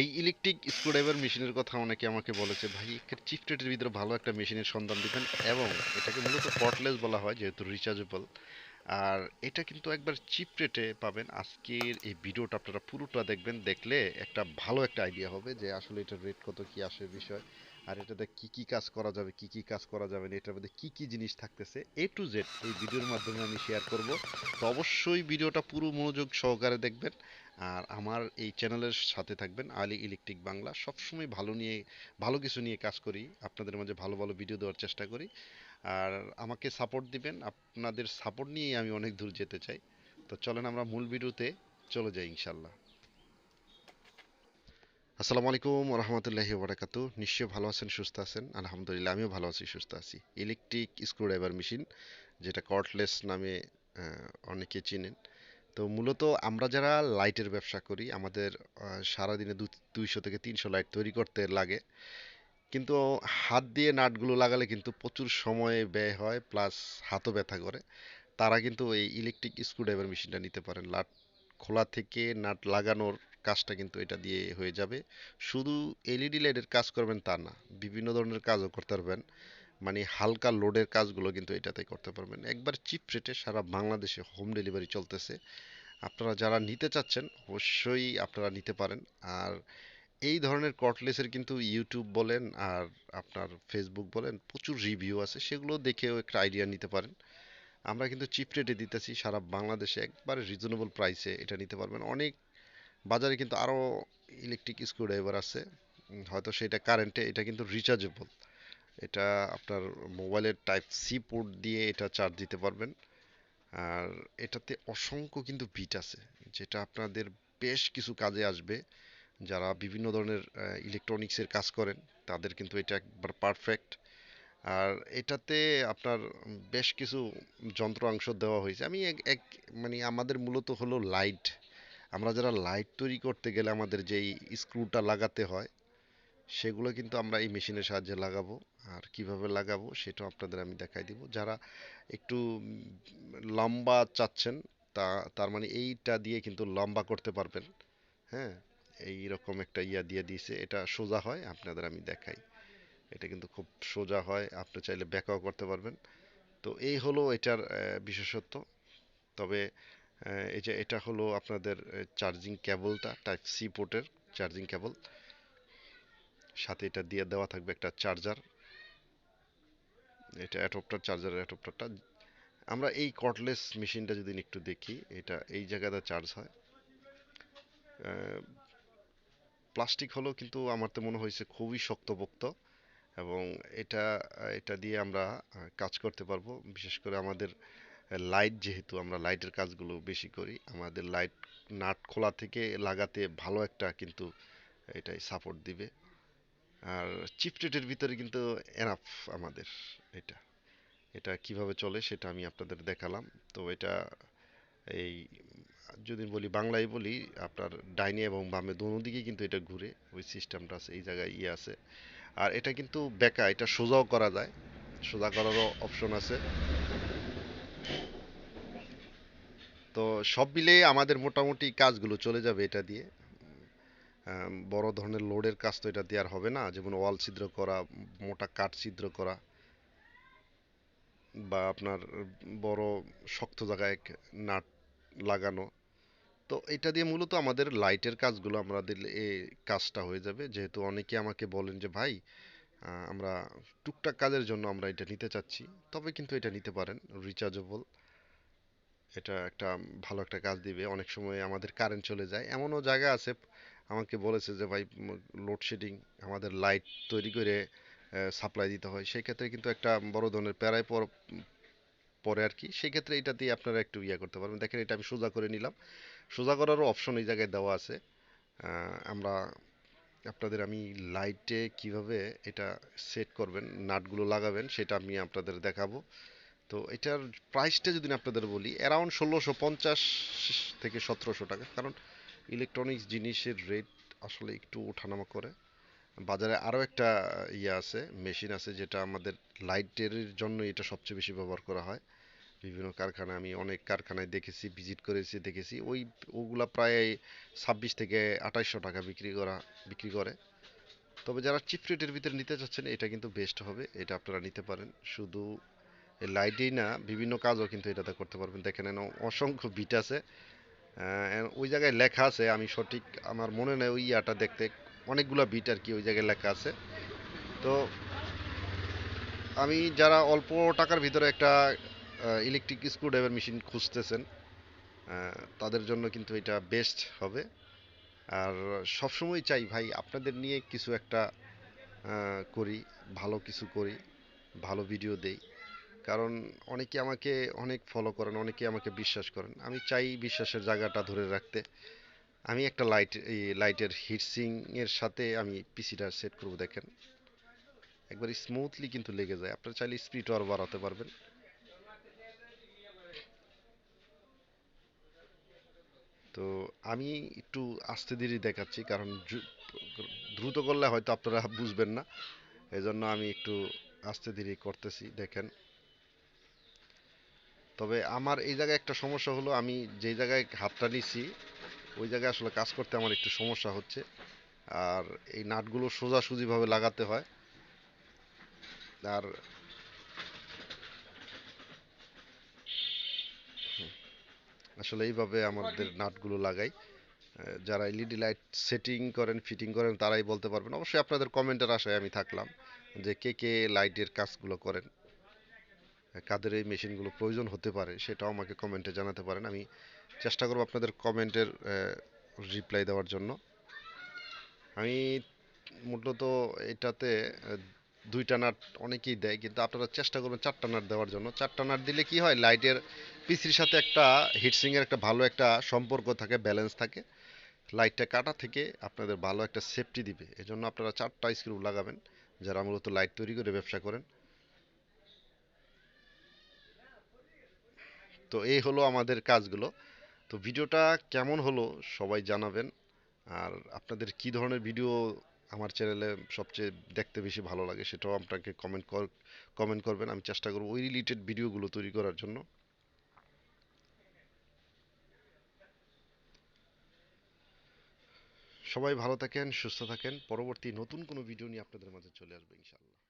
এই electric screwdriver মেশিনের কথা অনেকে আমাকে বলেছে, ভাই একটা চিপ রেটের ভিতরে ভালো একটা মেশিনের সন্ধান দিবেন। এবং এটাকে মূলত কর্ডলেস বলা হয়, যেহেতু রিচার্জেবল আর এটা কিন্তু একবার চিপ রেটে পাবেন। আজকের এই ভিডিওটা আপনারা পুরোটা দেখবেন, দেখলে একটা ভালো একটা আইডিয়া হবে যে আসলে এটার রেট কত, কি আসে বিষয়। আর এটাতে কি কি কাজ করা যাবে, কি কি কাজ করা যাবে না, এটার মধ্যে কি কি জিনিস থাকতেছে এ টু জেড এই ভিডিওর মাধ্যমে আমি শেয়ার করব। তো অবশ্যই ভিডিওটা পুরো মনোযোগ সহকারে দেখবেন। আর আমার এই চ্যানেলের সাথে থাকবেন আলী ইলেকট্রিক বাংলা। সবসময় ভালো নিয়ে, ভালো কিছু নিয়ে কাজ করি, আপনাদের মাঝে ভালো ভালো ভিডিও দেওয়ার চেষ্টা করি। আর আমাকে সাপোর্ট দিবেন, আপনাদের সাপোর্ট নিয়েই আমি অনেক দূর যেতে চাই। তো চলেন আমরা মূল ভিডিওতে চলে যাই ইনশাল্লাহ আসসালামু আলাইকুম রহমতুল্লাহি বারাকাতু নিশ্চয়ই ভালো আছেন, সুস্থ আছেন? আলহামদুলিল্লাহ, আমিও ভালো আছি, সুস্থ আছি। ইলেকট্রিক স্ক্রুড্রাইভার মেশিন, যেটা কর্টলেস নামে অনেকে চিনেন। তো মূলত আমরা যারা লাইটের ব্যবসা করি, আমাদের সারাদিনে দু, দুইশো থেকে তিনশো লাইট তৈরি করতে লাগে। কিন্তু হাত দিয়ে নাটগুলো লাগালে কিন্তু প্রচুর সময় ব্যয় হয়, প্লাস হাতও ব্যথা করে। তারা কিন্তু এই ইলেকট্রিক স্ক্রুড্রাইভার মেশিনটা নিতে পারেন। নাট খোলা থেকে নাট লাগানোর কাজটা কিন্তু এটা দিয়ে হয়ে যাবে। শুধু এলইডি লাইটের কাজ করবেন তা না, বিভিন্ন ধরনের কাজও করতে পারবেন। মানে হালকা লোডের কাজগুলো কিন্তু এটাতে করতে পারবেন। একবার চিপ রেটে সারা বাংলাদেশে হোম ডেলিভারি চলতেছে। আপনারা যারা নিতে চাচ্ছেন, অবশ্যই আপনারা নিতে পারেন। আর এই ধরনের কর্টলেসের কিন্তু ইউটিউব বলেন আর আপনার ফেসবুক বলেন প্রচুর রিভিউ আছে। সেগুলো দেখেও একটা আইডিয়া নিতে পারেন। আমরা কিন্তু চিপ রেটে দিতেছি সারা বাংলাদেশে একবারে রিজনেবল প্রাইসে এটা নিতে পারবেন। অনেক বাজারে কিন্তু আরও ইলেকট্রিক স্ক্রুড্রাইভার আছে। হয়তো সেটা কারেন্টে এটা কিন্তু রিচার্জেবল এটা আপনার মোবাইলের টাইপ সি পোর্ট দিয়ে এটা চার্জ দিতে পারবেন। আর এটাতে অসংখ্য কিন্তু বিট আছে, যেটা আপনাদের বেশ কিছু কাজে আসবে। যারা বিভিন্ন ধরনের ইলেকট্রনিক্সের কাজ করেন, তাদের কিন্তু এটা একবার পারফেক্ট আর এটাতে আপনার বেশ কিছু যন্ত্রাংশ দেওয়া হয়েছে। আমি এক এক মানে আমাদের মূলত হলো লাইট আমরা যারা লাইট তৈরি করতে গেলে আমাদের যেই স্ক্রুটা লাগাতে হয়, সেগুলো কিন্তু আমরা এই মেশিনের সাহায্যে লাগাবো। আর কীভাবে লাগাবো সেটাও আপনাদের আমি দেখাই দিব। যারা একটু লম্বা চাচ্ছেন তা, তার মানে এইটা দিয়ে কিন্তু লম্বা করতে পারবেন। হ্যাঁ এই রকম একটা ইয়া দিয়ে দিয়েছে, এটা সোজা হয়, আপনাদের আমি দেখাই। এটা কিন্তু খুব সোজা হয়, আপনি চাইলে ব্যাকও করতে পারবেন। তো এই হলো এটার বিশেষত্ব। তবে এই যে এটা হলো আপনাদের চার্জিং কেবলটা টাইপ সি পোর্টের চার্জিং কেবল সাথে এটা দিয়ে দেওয়া থাকবে একটা চার্জার। এটা অ্যাডপ্টার চার্জারের অ্যাডপ্টারটা আমরা এই কর্ডলেস মেশিনটা যদি একটু দেখি, এটা এই জায়গাতে চার্জ হয়। প্লাস্টিক হলো কিন্তু আমার তো মনে হয়েছে খুবই শক্তপোক্ত এবং এটা এটা দিয়ে আমরা কাজ করতে পারব। বিশেষ করে আমাদের লাইট যেহেতু আমরা লাইটের কাজগুলো বেশি করি, আমাদের লাইট নাট খোলা থেকে লাগাতে ভালো একটা কিন্তু এটাই সাপোর্ট দিবে। আর চিপ রেটের ভিতরে কিন্তু এনাফ আমাদের এটা। এটা কীভাবে চলে সেটা আমি আপনাদের দেখালাম। তো এটা এই যদি বলি বাংলায় বলি, আপনার ডাইনে এবং বামে দোনো দিকে কিন্তু এটা ঘুরে ওই সিস্টেমটা আছে, এই জায়গায় ইয়ে আছে। আর এটা কিন্তু বেকা, এটা সোজাও করা যায়। সোজা করারও অপশন আছে। তো সব মিলিয়ে আমাদের মোটামুটি কাজগুলো চলে যাবে এটা দিয়ে। বড় ধরনের লোডের কাজ তো এটা দিয়ে আর হবে না। যেমন ওয়াল ছিদ্র করা, মোটা কাঠ ছিদ্র করা, বা আপনার বড় শক্ত জায়গায় নাট লাগানো। তো এটা দিয়ে মূলত আমাদের লাইটের কাজগুলো আমাদের এই কাজটা হয়ে যাবে। যেহেতু অনেকে আমাকে বলেন যে, ভাই আমরা টুকটাক কাজের জন্য আমরা এটা নিতে চাচ্ছি। তবে কিন্তু এটা নিতে পারেন রিচার্জেবল এটা একটা ভালো একটা কাজ দিবে। অনেক সময় আমাদের কারেন্ট চলে যায়। এমনও জায়গা আছে আমাকে বলেছে যে, ভাই লোডশেডিং আমাদের লাইট তৈরি করে সাপ্লাই দিতে হয়। সেই ক্ষেত্রে কিন্তু একটা বড় ধরনের প্যারায় পর, পরে আর কি। সেই ক্ষেত্রে এটা দিয়ে আপনারা একটু ইয়ে করতে পারবেন। দেখেন, এটা আমি সোজা করে নিলাম। সোজা করারও অপশন এই জায়গায় দেওয়া আছে। আমরা, আপনাদের আমি লাইটে কীভাবে এটা সেট করবেন, নাটগুলো লাগাবেন, সেটা আমি আপনাদের দেখাবো। তো এটার প্রাইসটা যদি আপনাদের বলি অ্যারাউন্ড ষোলোশো পঞ্চাশ থেকে সতেরোশো টাকা। কারণ ইলেকট্রনিক্স জিনিসের রেট আসলে একটু ওঠানামা করে। বাজারে আরও একটা ইয়ে আছে মেশিন আছে যেটা আমাদের লাইটের জন্য এটা সবচেয়ে বেশি ব্যবহার করা হয়। বিভিন্ন কারখানা, আমি অনেক কারখানায় দেখেছি ভিজিট করেছি, দেখেছি। ওই, ওগুলা প্রায় ছাব্বিশ থেকে আঠাইশশো টাকা বিক্রি করা, বিক্রি করে। তবে যারা চিপ রেটের ভিতরে নিতে চাচ্ছেন, এটা কিন্তু বেস্ট হবে, এটা আপনারা নিতে পারেন। শুধু লাইটেই না, বিভিন্ন কাজও কিন্তু এটাতে করতে পারবেন। দেখেন অসংখ্য বিট আছে। ওই জায়গায় লেখা আছে, আমি সঠিক আমার মনে নেই ওই ইয়াটা দেখতে। অনেকগুলা বিট আর কি ওই জায়গায় লেখা আছে। তো আমি যারা অল্প টাকার ভিতরে একটা ইলেকট্রিক স্ক্রুড্রাইভার মেশিন খুঁজতেছেন তাদের জন্য কিন্তু এটা বেস্ট হবে। আর সবসময় চাই, ভাই, আপনাদের নিয়ে কিছু একটা করি, ভালো কিছু করি, ভালো ভিডিও দেই। কারণ অনেকে আমাকে অনেক ফলো করেন, অনেকে আমাকে বিশ্বাস করেন। আমি চাই বিশ্বাসের জায়গাটা ধরে রাখতে। আমি একটা লাইট এই লাইটের হিটসিং এর সাথে আমি পিসিটা সেট করব, দেখেন। একবার স্মুথলি কিন্তু লেগে যায়। আপনারা চাইলে স্পিড আরও বাড়াতে পারবেন। তো আমি একটু আস্তে ধীরে দেখাচ্ছি, কারণ দ্রুত করলে হয়তো আপনারা বুঝবেন না। এজন্য আমি একটু আস্তে ধীরে করতেছি, দেখেন। তবে আমার এই জায়গায় একটা সমস্যা হলো, আমি যেই জায়গায় হাতটা নিছি, ওই জায়গায় আসলে কাজ করতে আমার একটু সমস্যা হচ্ছে। আর এই নাটগুলো সোজাসুজিভাবে লাগাতে হয়। আর আসলে এইভাবে আমাদের নাটগুলো লাগাই। যারা এলইডি লাইট সেটিং করেন, ফিটিং করেন, তারাই বলতে পারবেন। অবশ্যই আপনাদের কমেন্টের আশায় আমি থাকলাম যে কে কে লাইটের কাজগুলো করেন। কাদের এই মেশিনগুলো প্রয়োজন হতে পারে সেটাও আমাকে কমেন্টে জানাতে পারেন। আমি চেষ্টা করব আপনাদের কমেন্টের রিপ্লাই দেওয়ার জন্য। আমি মূলত এটাতে দুইটা নাট অনেকেই দেয়, কিন্তু আপনারা চেষ্টা করবেন চারটা নাট দেওয়ার জন্য। চারটা নাট দিলে কি হয়, লাইটের পিসির সাথে একটা হিটসিং এর একটা ভালো একটা সম্পর্ক থাকে ব্যালেন্স থাকে। লাইটটা কাটা থেকে আপনাদের ভালো একটা সেফটি দিবে। এজন্য আপনারা চারটা স্ক্রু লাগাবেন, যারা মূলত লাইট তৈরি করে ব্যবসা করেন। তো এই হলো আমাদের কাজগুলো। তো ভিডিওটা কেমন হলো সবাই জানাবেন। আর আপনাদের কি ধরনের ভিডিও আমার চ্যানেলে সবচেয়ে দেখতে বেশি ভালো লাগে সেটাও আপনাকে কমেন্ট কর কমেন্ট করবেন। আমি চেষ্টা করব ওই রিলেটেড ভিডিওগুলো তৈরি করার জন্য। সবাই ভালো থাকেন, সুস্থ থাকেন। পরবর্তী নতুন কোনো ভিডিও নিয়ে আপনাদের মাঝে চলে আসবে ইনশাআল্লাহ।